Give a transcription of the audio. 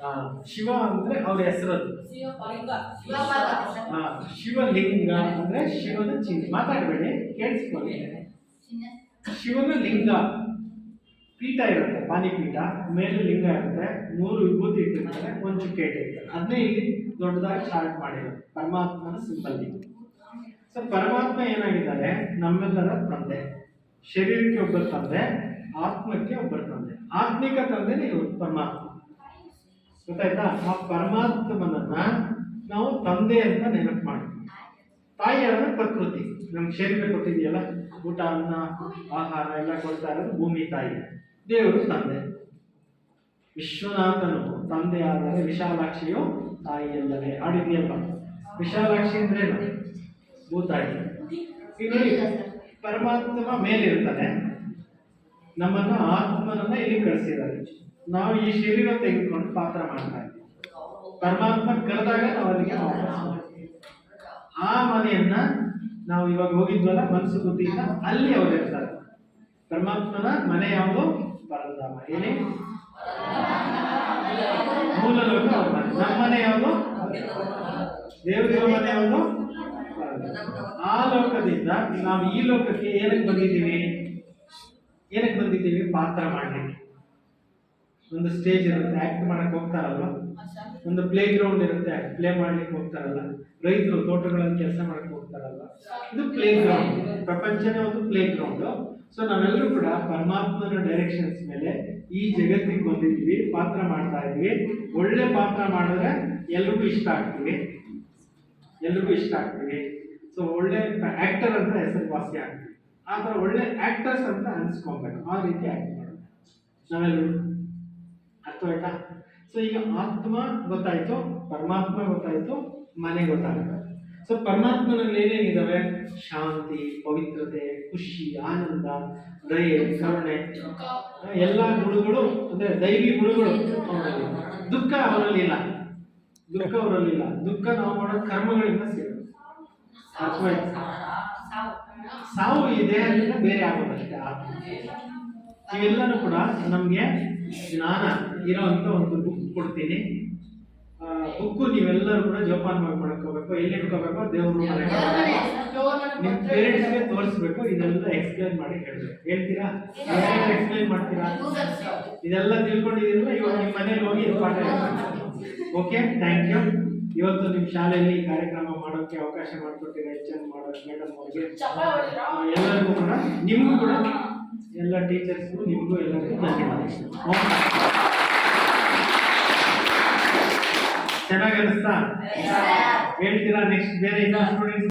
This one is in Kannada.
ಆ, ಶಿವ ಅಂದ್ರೆ ಅವ್ರ ಹೆಸರದು ಶಿವಲಿಂಗ ಆ, ಶಿವಲಿಂಗ ಅಂದ್ರೆ ಶಿವನ ಚಿಹ್ನೆ. ಮಾತಾಡಬೇಡಿ ಕೇಳಿಸ್ಕೊಳ್ಳಿ. ಶಿವನ ಲಿಂಗ. ಪೀಠ ಇರುತ್ತೆ ಪಾನಿಪೀಠ. ಮೇಲೆ ಲಿಂಗ ಇರುತ್ತೆ ಮೂರು ವಿಭೂತಿ ಇಟ್ಟಿರ್ತಾರೆ ಒಂದು ಚುಕ್ಕೆ ಇಟ್ಟಿರ್ತಾರೆ. ಅದನ್ನೇ ಇಲ್ಲಿ ದೊಡ್ಡದಾಗಿ ಸ್ಟಾರ್ಟ್ ಮಾಡಿದ್ರು ಪರಮಾತ್ಮನ ಸಿಂಬಲ್ ಸೊ ಪರಮಾತ್ಮ ಏನಾಗಿದ್ದಾರೆ? ನಮ್ಮೆಲ್ಲರ ತಂದೆ. ಶರೀರಕ್ಕೆ ಒಬ್ಬರು ತಂದೆ ಆತ್ಮಕ್ಕೆ ಒಬ್ಬರು ತಂದೆ. ಆತ್ಮಿಕ ತಂದೆನೇ ಇವರು ಪರಮಾತ್ಮ. ಗೊತ್ತಾಯ್ತಾ? ಆ ಪರಮಾತ್ಮನನ್ನ ನಾವು ತಂದೆ ಅಂತ ನೆನಪು ಮಾಡ್ತೀವಿ ತಾಯಿ ಅಂದ್ರೆ ಪ್ರಕೃತಿ. ನಮ್ಗೆ ಶರೀರ ಕೊಟ್ಟಿದೆಯಲ್ಲ ಊಟ, ಅನ್ನ, ಆಹಾರ ಎಲ್ಲ ಕೊಡ್ತಾ ಇರೋದು ಭೂಮಿ ತಾಯಿ. ದೇವರು ತಂದೆ. ವಿಶ್ವನಾಥನು ತಂದೆ ಆದರೆ ವಿಶಾಲಾಕ್ಷಿಯು ತಾಯಿ ಎಂದರೆ ಆಡಿದೆಯಲ್ಲ ವಿಶಾಲಾಕ್ಷಿ ಅಂದ್ರೆ ಭೂತಾಯಿ. ಇಲ್ಲಿ ಪರಮಾತ್ಮ ಮೇಲಿರ್ತಾನೆ ನಮ್ಮನ್ನ ಆತ್ಮನನ್ನ ಇಲ್ಲಿ ಕಳಿಸಿದ್ದಾರೆ. ನಾವು ಈ ಶರೀರ ತೆಗೆದುಕೊಂಡು ಪಾತ್ರ ಮಾಡ್ತಾ ಇದ್ದೀವಿ. ಪರಮಾತ್ಮ ಕರೆದಾಗ ನಾವು ಅಲ್ಲಿಗೆ ಆ ಮನೆಯನ್ನ ನಾವು ಇವಾಗ ಹೋಗಿದ್ವಲ್ಲ ಮನಸ್ಸು ಬುದ್ಧಿಯಿಂದ ಅಲ್ಲಿ ಅವ್ರು ಇರ್ತಾರೆ. ಪರಮಾತ್ಮನ ಮನೆ ಯಾವುದು? ಪರಧಾಮ. ಏನೇ? ಮೂಲ ಲೋಕ ನಮ್ಮ ಮನೆ ಯಾವುದು? ದೇವರಿರೋ ಮನೆ ಯಾವುದು? ಆ ಲೋಕದಿಂದ ನಾವು ಈ ಲೋಕಕ್ಕೆ ಏನಕ್ಕೆ ಬಂದಿದ್ದೀವಿ? ಏನಕ್ಕೆ ಬಂದಿದ್ದೀವಿ? ಪಾತ್ರ ಮಾಡ್ಲಿಕ್ಕೆ. ಒಂದು ಸ್ಟೇಜ್ ಇರುತ್ತೆ ಆಕ್ಟ್ ಮಾಡಕ್ ಹೋಗ್ತಾರಲ್ವ? ಒಂದು ಪ್ಲೇ ಗ್ರೌಂಡ್ ಇರುತ್ತೆ ಪ್ಲೇ ಮಾಡ್ಲಿಕ್ಕೆ ಹೋಗ್ತಾರಲ್ಲ ರೈತರು ತೋಟಗಳಲ್ಲಿ ಕೆಲಸ ಮಾಡಕ್ ಹೋಗ್ತಾರಲ್ಲ ಇದು ಪ್ಲೇ ಗ್ರೌಂಡ್ ಪ್ರಪಂಚನೇ ಒಂದು ಪ್ಲೇ ಗ್ರೌಂಡ್ ಸೊ ನಾವೆಲ್ಲರೂ ಕೂಡ ಪರಮಾತ್ಮನ ಡೈರೆಕ್ಷನ್ಸ್ ಮೇಲೆ ಈ ಜಗತ್ತಿಗೆ ಬಂದಿದ್ದೀವಿ ಪಾತ್ರ ಮಾಡ್ತಾ ಇದೀವಿ ಒಳ್ಳೆ ಪಾತ್ರ ಮಾಡಿದ್ರೆ ಎಲ್ರಿಗೂ ಇಷ್ಟ ಆಗ್ತೀವಿ. ಎಲ್ರಿಗೂ ಇಷ್ಟ ಆಗ್ತೀವಿ. ಸೊ ಒಳ್ಳೆ ಆಕ್ಟರ್ ಅಂತ ಹೆಸರುವಾಸಿ ಆಗ್ತೀವಿ. ಆ ಥರ ಒಳ್ಳೆ ಆಕ್ಟರ್ಸ್ ಅಂತ ಅನ್ಸ್ಕೊಬೇಕು ಆ ರೀತಿ ಆಕ್ಟ್ ಮಾಡಬೇಕು ನಾವೆಲ್ಲರೂ. ಅರ್ಥವಾಯ್ತಾ ಸೊ ಈಗ ಆತ್ಮ ಗೊತ್ತಾಯ್ತು, ಪರಮಾತ್ಮ ಗೊತ್ತಾಯ್ತು, ಮನೆ ಗೊತ್ತಾಗುತ್ತೆ. ಸೊ ಪರಮಾತ್ಮನಲ್ಲಿ ಏನೇನಿದ್ದಾವೆ ಶಾಂತಿ, ಪವಿತ್ರತೆ, ಖುಷಿ, ಆನಂದ, ದಯೆ, ಕರುಣೆ. ಎಲ್ಲ ಗುಣಗಳು, ಅಂದ್ರೆ ದೈವಿ ಗುಣಗಳು ದುಃಖ ಅವರಲ್ಲಿಲ್ಲ ದುಃಖ ಅವರಲ್ಲಿಲ್ಲ ದುಃಖ ನಾವು ಮಾಡೋ ಕರ್ಮಗಳಿಂದ ಸಿಗುತ್ತೆ ಸಾವು ಈ ದೇಹದಿಂದ ಬೇರೆ ಆಗೋದಷ್ಟೇ. ಆತ್ಮ. ಇವೆಲ್ಲನೂ ಕೂಡ ನಮಗೆ ಜ್ಞಾನ ಇರೋವಂಥ ಒಂದು ಬುಕ್ ಕೊಡ್ತೀನಿ. ಬುಕ್ಕು ನೀವೆಲ್ಲರೂ ಕೂಡ ಜೋಪಾನ ಮಾಡಿ ಮಾಡ್ಕೋಬೇಕು ಎಲ್ಲಿ ಇಟ್ಕೋಬೇಕು? ದೇವ್ರ ನಿಮ್ಮ ಪೇರೆಂಟ್ಸ್ಗೆ ತೋರಿಸ್ಬೇಕು ಇದೆಲ್ಲ ಎಕ್ಸ್ಪ್ಲೈನ್ ಮಾಡಿ ಹೇಳ್ಬೇಕು. ಹೇಳ್ತೀರಾ? ಎಕ್ಸ್ಪ್ಲೈನ್ ಮಾಡ್ತೀರಾ? ಇದೆಲ್ಲ ತಿಳ್ಕೊಂಡಿದ್ದೀರಲ್ಲ ಇವಾಗ ನಿಮ್ಮ ಮನೇಲಿ ಹೋಗಿ ಪಾಠ ಓಕೆ ಥ್ಯಾಂಕ್ ಯು ಇವತ್ತು ನಿಮ್ಮ ಶಾಲೆಯಲ್ಲಿ ಈ ಕಾರ್ಯಕ್ರಮ ಮಾಡೋಕ್ಕೆ ಅವಕಾಶ ಮಾಡಿಕೊಟ್ಟಿರೋ ಹೆಚ್ಚು ಎನ್ ಮಾಡೋ ಮೇಡಮ್ ಅವ್ರಿಗೆ. ಎಲ್ಲರಿಗೂ ಕೂಡ ನಿಮಗೂ ಕೂಡ. ಎಲ್ಲ ಟೀಚರ್ಸ್ಗೂ ನಿಮಗೂ ಎಲ್ಲರಿಗೂ ಧನ್ಯವಾದ ಚೆನ್ನಾಗಿ ಅನಿಸ್ತಾ? ಹೇಳ್ತೀರಾ ನೆಕ್ಸ್ಟ್ ಬೇರೆ ಇನ್ನೊಂದು ಸ್ಟೂಡೆಂಟ್ಸ್